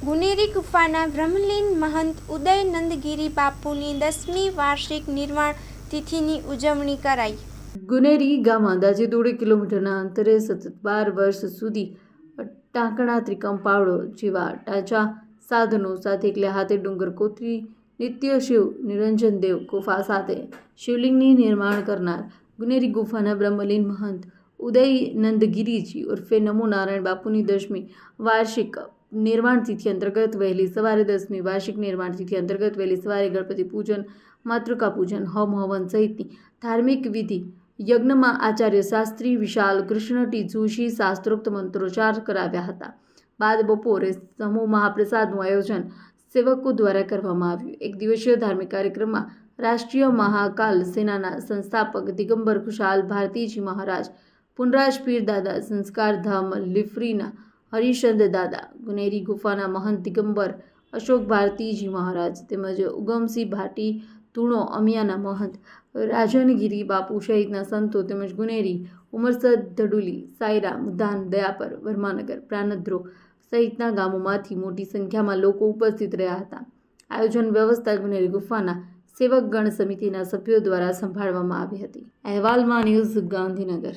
ગુનેરી ગુફાના બ્રહ્મલીન મહંત ઉદય નંદગીરી બાપુની દસમી વાર્ષિક નિર્વાણ તિથિની ઉજવણી કરાઈ. ગુનેરી ગામ અંદાજે દોઢ કિલોમીટરના અંતરે સતત બાર વર્ષ સુધી ટાંકણા ત્રિકમ પાવડો જેવા ટાંચા સાધનો સાથે એકલે હાથે ડુંગર કોતરી, નિત્ય શિવ, નિરંજન દેવ ગુફા સાથે શિવલિંગની નિર્માણ કરનાર ગુનેરી ગુફાના બ્રહ્મલીન મહંત ઉદય નંદગિરીજી ઉર્ફે નમો નારાયણ બાપુની દસમી વાર્ષિક નિર્માણ તિથિ અંતર્ગત વહેલી સવારે દસમી વાર્ષિક નિર્માણ તિથિ અંતર્ગત વહેલી સવારે ગણપતિ પૂજન, માતૃકા પૂજન, હોમ હવન સહિતની ધાર્મિક વિધિ. યજ્ઞમાં આચાર્ય શાસ્ત્રી વિશાલ કૃષ્ણ ટી જોશી શાસ્ત્રોક્ત મંત્રોચ્ચાર કરાવ્યા હતા. બાદ બપોરે સમૂહ મહાપ્રસાદનું આયોજન સેવકો દ્વારા કરવામાં આવ્યું. એક દિવસીય ધાર્મિક કાર્યક્રમમાં રાષ્ટ્રીય મહાકાલ સેનાના સંસ્થાપક દિગંબર ખુશાલ ભારતીજી મહારાજ, પુનરાજ પીર દાદા સંસ્કાર ધામ, લીફરીના હરિચંદ દાદા, ગુનેરી ગુફાના મહંત દિગંબર, અશોક ભારતીજી મહારાજ તેમજ ઉગમસિંહ ભાટી તુણો અમિયાના મહંત, રાજનગીરી બાપુ સહિતના સંતો તેમજ ગુનેરી ઉમરસદ ધડુલી, સાયરા મુદાન દયાપર, વર્માનગર પ્રાનદ્રો સહિતના ગામોમાંથી મોટી સંખ્યામાં લોકો ઉપસ્થિત રહ્યા હતા. આયોજન વ્યવસ્થા ગુનેરી ગુફાના સેવક ગણ સમિતિના સભ્યો દ્વારા સંભાળવામાં આવી હતી. અહેવાલમાં ન્યૂઝ ગાંધીનગર.